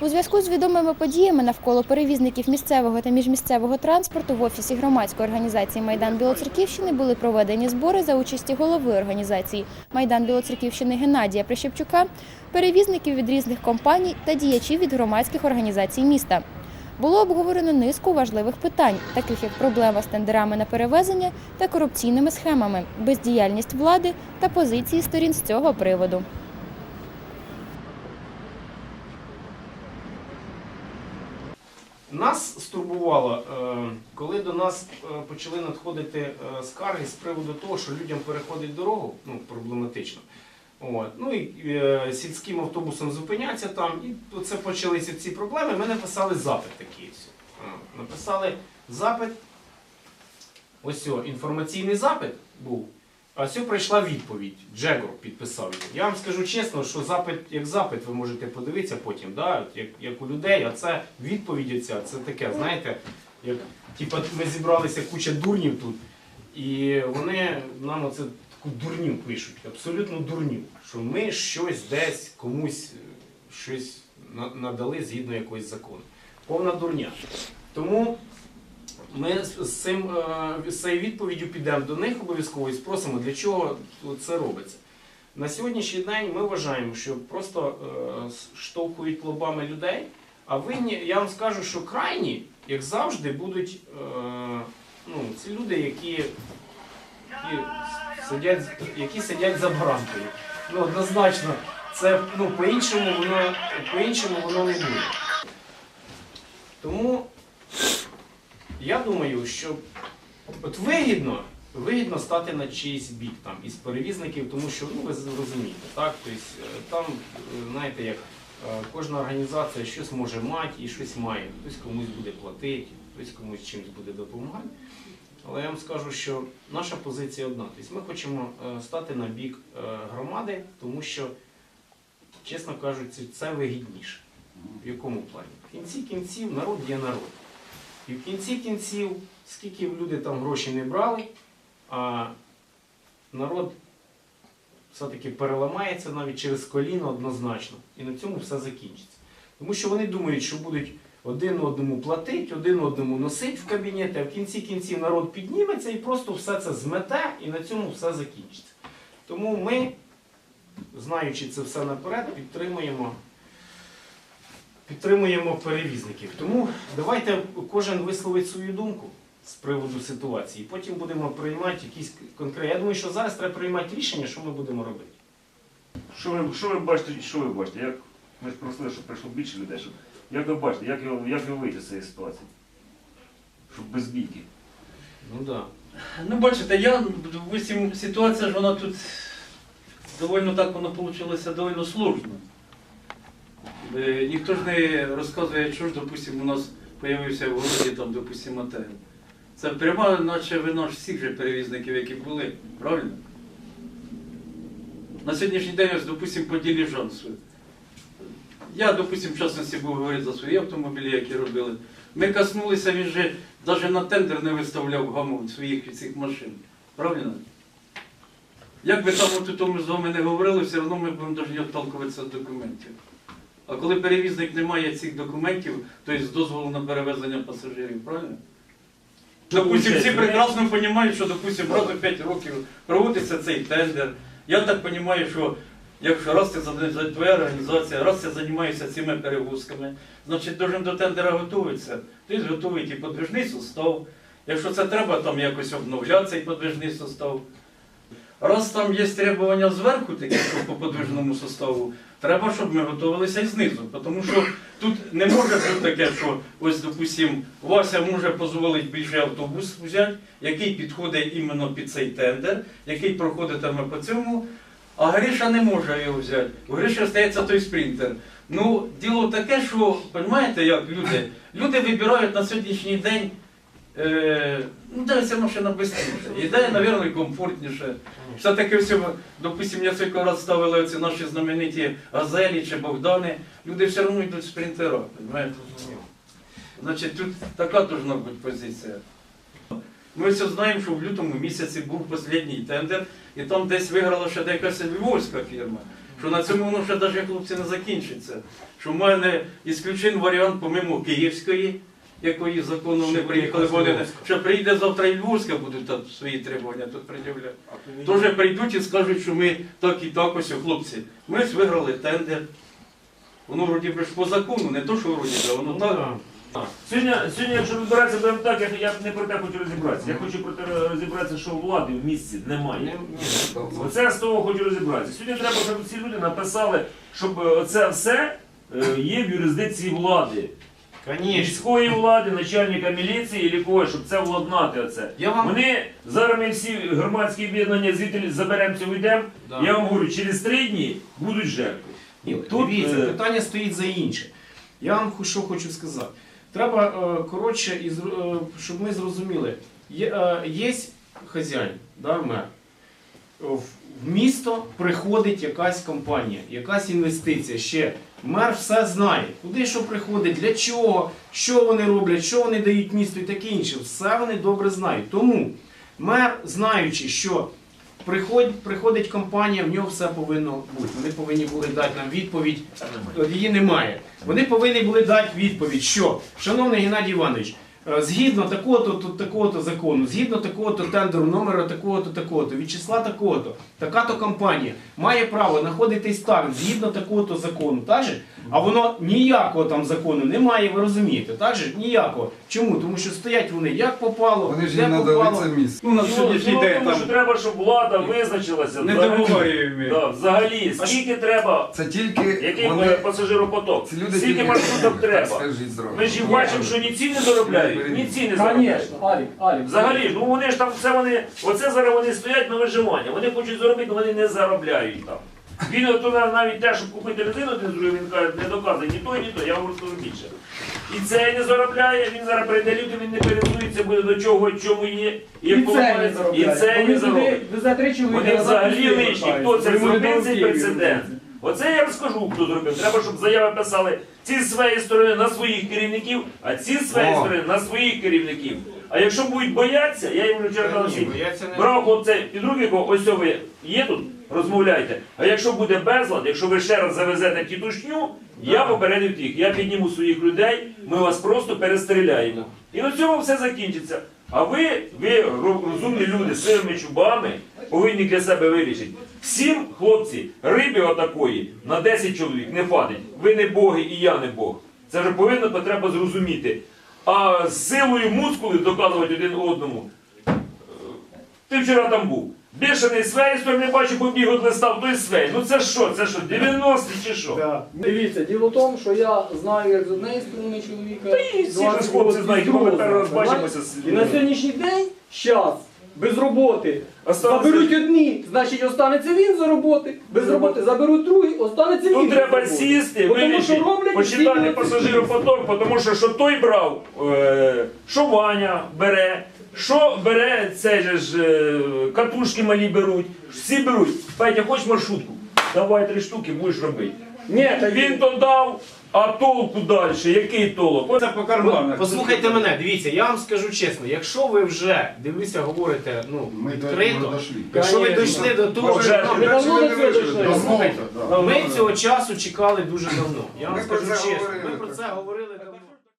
У зв'язку з відомими подіями навколо перевізників місцевого та міжмісцевого транспорту в офісі громадської організації Майдан Білоцерківщини були проведені збори за участі голови організації Майдан Білоцерківщини Геннадія Прищепчука, перевізників від різних компаній та діячів від громадських організацій міста. Було обговорено низку важливих питань, таких як проблема з тендерами на перевезення та корупційними схемами, бездіяльність влади та позиції сторін з цього приводу. Нас стурбувало, е, коли до нас е, почали надходити е, скарги з приводу того, що людям переходить дорогу, ну проблематично. От. Ну і сільським автобусом зупиняться там, і це почалися ці проблеми. Ми написали запит такий. Написали запит. Ось о, інформаційний запит був. А ось прийшла відповідь. Джегор підписав його. Я вам скажу чесно, що запит як запит, ви можете подивитися потім, да? як, як у людей, а це відповідь оця, це таке, знаєте, як типа ми зібралися куча дурнів тут, і вони нам оце таку дурню пишуть, абсолютно дурню, що ми щось десь комусь е, щось надали згідно якогось закону. Повна дурня. Тому ми з цим е, з цією відповіддю підемо до них обов'язково і спросимо, для чого це робиться. На сьогоднішній день ми вважаємо, що просто е, штовхують лобами людей, а винні, я вам скажу, що крайні, як завжди, будуть е, ну, ці люди, які, які, сидять, які сидять за баранкою. Ну, однозначно, це ну, по-іншому воно, по-іншому воно не буде. Тому я думаю, що от вигідно, вигідно стати на чийсь бік там із перевізників, тому що ну ви розумієте, так? Тобто, е, там, е, знаєте, як е, кожна організація щось може мати і щось має. Хтось комусь буде платити, хтось комусь чимось буде допомагати. Але я вам скажу, що наша позиція одна. Тобто ми хочемо стати на бік громади, тому що, чесно кажучи, це вигідніше. В якому плані? В кінці кінців народ є народ. І в кінці кінців, скільки б люди там гроші не брали, а народ все-таки переламається навіть через коліно однозначно. І на цьому все закінчиться. Тому що вони думають, що будуть один одному платити, один одному носити в кабінети, а в кінці кінців народ підніметься і просто все це змете, і на цьому все закінчиться. Тому ми, знаючи це все наперед, підтримуємо підтримуємо перевізників. Тому давайте кожен висловить свою думку з приводу ситуації. Потім будемо приймати якісь конкретні. Я думаю, що зараз треба приймати рішення, що ми будемо робити. Що ви, що ви бачите, що ви бачите? Як ми ж просили, щоб прийшло більше людей, щоб як ви бачите, як його, як його вийти з цієї ситуації? Щоб без бійки. Ну так. Да. Ну, бачите, я, ситуація ж вона тут довольно так воно вийшло довольно сложно. Е, Ніхто ж не розказує, що ж, допустим, у нас з'явився в городі, там, допустим, АТГ. Це пряма, наче вина всіх же перевізників, які були, правильно? На сьогоднішній день, ось, допустим, по діліжансу. Я, допустим, в частності був говорити за свої автомобілі, які робили. Ми коснулися, він же навіть на тендер не виставляв гамон своїх цих машин. Правильно? Як би там тому з вами не говорили, все одно ми будемо повинні відталкуватися від документів. А коли перевізник не має цих документів, то є дозволу на перевезення пасажирів, правильно? Допустим, всі прекрасно розуміють, що, допустим, раз у 5 років проводиться цей тендер. Я так розумію, що якщо раз це твоя організація, раз це займається цими перевозками, значить должен до тендера готуватися. Тобто готують і подвижний сустав. Якщо це треба, там якось обновляти цей подвижний сустав. Раз там є требування зверху, такі по подвижному составу, треба, щоб ми готувалися і знизу. Тому що тут не може бути таке, що ось, допустим, Вася може дозволити більший автобус взяти, який підходить іменно під цей тендер, який проходитиме по цьому, а Гриша не може його взяти. У Гриші стається той спринтер. Ну, діло таке, що, розумієте, як люди? Люди вибирають на сьогоднішній день. Е, ну, де ця машина швидше. Іде, мабуть, комфортніше. Все-таки все, допустим, я скільки раз ставили ці наші знамениті газелі чи Богдани, люди все одно йдуть спринтера, розумієте? Значить, тут така должна бути позиція. Ми все знаємо, що в лютому місяці був останній тендер, і там десь виграла ще якась львовська фірма. що на цьому воно ще навіть хлопці не закінчиться. Що в мене ісключен варіант помимо Київської, якої закону вони приїхали, вони Львовська. прийде завтра і Львовська, будуть там свої требування тут пред'являти. Тоже прийдуть і скажуть, що ми так і так ось, хлопці. Ми ж виграли тендер. Воно вроді би по закону, не то, що вроді, би, воно Ну, так. Сьогодні, сьогодні, якщо розбиратися будемо так, я, я не про те хочу розібратися. Я хочу про те розібратися, що влади в місті немає. Оце з того хочу розібратися. Сьогодні треба, щоб ці люди написали, щоб е, оце все е, є в юрисдикції влади. Конечно. Міської влади, начальника міліції і лікої, щоб це владнати оце. Я вам- Вони зараз ми всі громадські об'єднання звідти заберемося, уйдемо. Да. Я вам говорю, через три дні будуть жертви. Ні, Тут, дивіться, е, питання стоїть за інше. Я вам хо- що хочу сказати. Треба е, коротше, і е, щоб ми зрозуміли, є, е, є хазяїн, да, мер. В місто приходить якась компанія, якась інвестиція. Ще мер все знає, куди що приходить, для чого, що вони роблять, що вони дають місту і таке інше. Все вони добре знають. Тому мер, знаючи, що приходить, приходить компанія, в нього все повинно бути. Вони повинні були дати нам відповідь. Її немає. Вони повинні були дати відповідь, що, шановний Геннадій Іванович, згідно такого-то, такого-то закону, згідно такого-то тендеру, номера такого-то, такого-то, від числа такого-то, така-то компанія має право знаходитись там згідно такого-то закону, так же? А воно ніякого там закону немає, ви розумієте, так же? Ніякого. Чому? Тому що стоять вони як попало, Вони ж де надали попало. це місце. Ну, на Ну, сьогоднішній ну, день тому що треба, щоб влада визначилася. не взагалі. договорюємо. Да, взагалі, скільки треба, Це тільки який вони, пасажиропоток, ці люди скільки тільки маршруток треба. Скажіть. Ми ж бачимо, що ні ці не заробляють, ні ці не заробляють. Конечно, Алік, Алік. Взагалі, ну вони ж там це вони, оце зараз вони стоять на виживання. Вони хочуть заробити, але вони не заробляють там. Він от туди навіть те, щоб купити людину, один з другим, він каже, не доказує ні то, ні то, я вам розкажу більше. І це не заробляє, він зараз прийде люди, він не передується буде до чого, чому є. І, як поламається, заробляє. і це не заробить. чоловіка, Вони взагалі лишні. Хто це зробив цей прецедент? Оце я розкажу, хто зробив. Треба, щоб заяви писали ці з своєї сторони на своїх керівників, а ці з своєї сторони на своїх керівників. А якщо будуть боятися, я їм вчора Та ні, всім. бояться не- Брав хлопця під руки, бо ось ви є тут, розмовляйте. А якщо буде безлад, якщо ви ще раз завезете тітушню, я попередив тих. Я підніму своїх людей, ми вас просто перестріляємо. І на цьому все закінчиться. А ви, ви ро- розумні люди своїми чубами, повинні для себе вирішити. Всім, хлопці, рибі отакої на 10 чоловік не хватить. Ви не боги і я не Бог. Це вже повинно треба зрозуміти. А з силою мускули доказувати один одному. Ти вчора там був. Бішений свей, своєї не бачу, побіг от листав, той свей. Ну це що? Це що, 90-ті чи що? Да. Дивіться, діло в тому, що я знаю, як з однієї сторони чоловіка. і всі ж хлопці знають, ми бачимося з І на сьогоднішній день час без роботи. Останеться- Заберуть одні, значить останеться він за роботи. Без роботи заберуть другий, останеться він. Тут без треба роботи. сісти, Бо Тому що вирішити, роблять почитати всі пасажиропоток, тому що що той брав, е, що Ваня бере, що бере цей же ж е, катушки малі беруть, всі беруть. Петя, хочеш маршрутку? Давай три штуки, будеш робити. Ні, та Він то дав, а толку далі, який толок? Це по карманах. Послухайте мене, дивіться, я вам скажу чесно, якщо ви вже дивіться, говорите ну, Ми до відкрито, дійшли. якщо ви дійшли до того, Вже що Ми давно до цього дійшли. Послухайте, ми цього часу чекали дуже давно. Я вам Ми про скажу це чесно, говорили. ми про це говорили давно.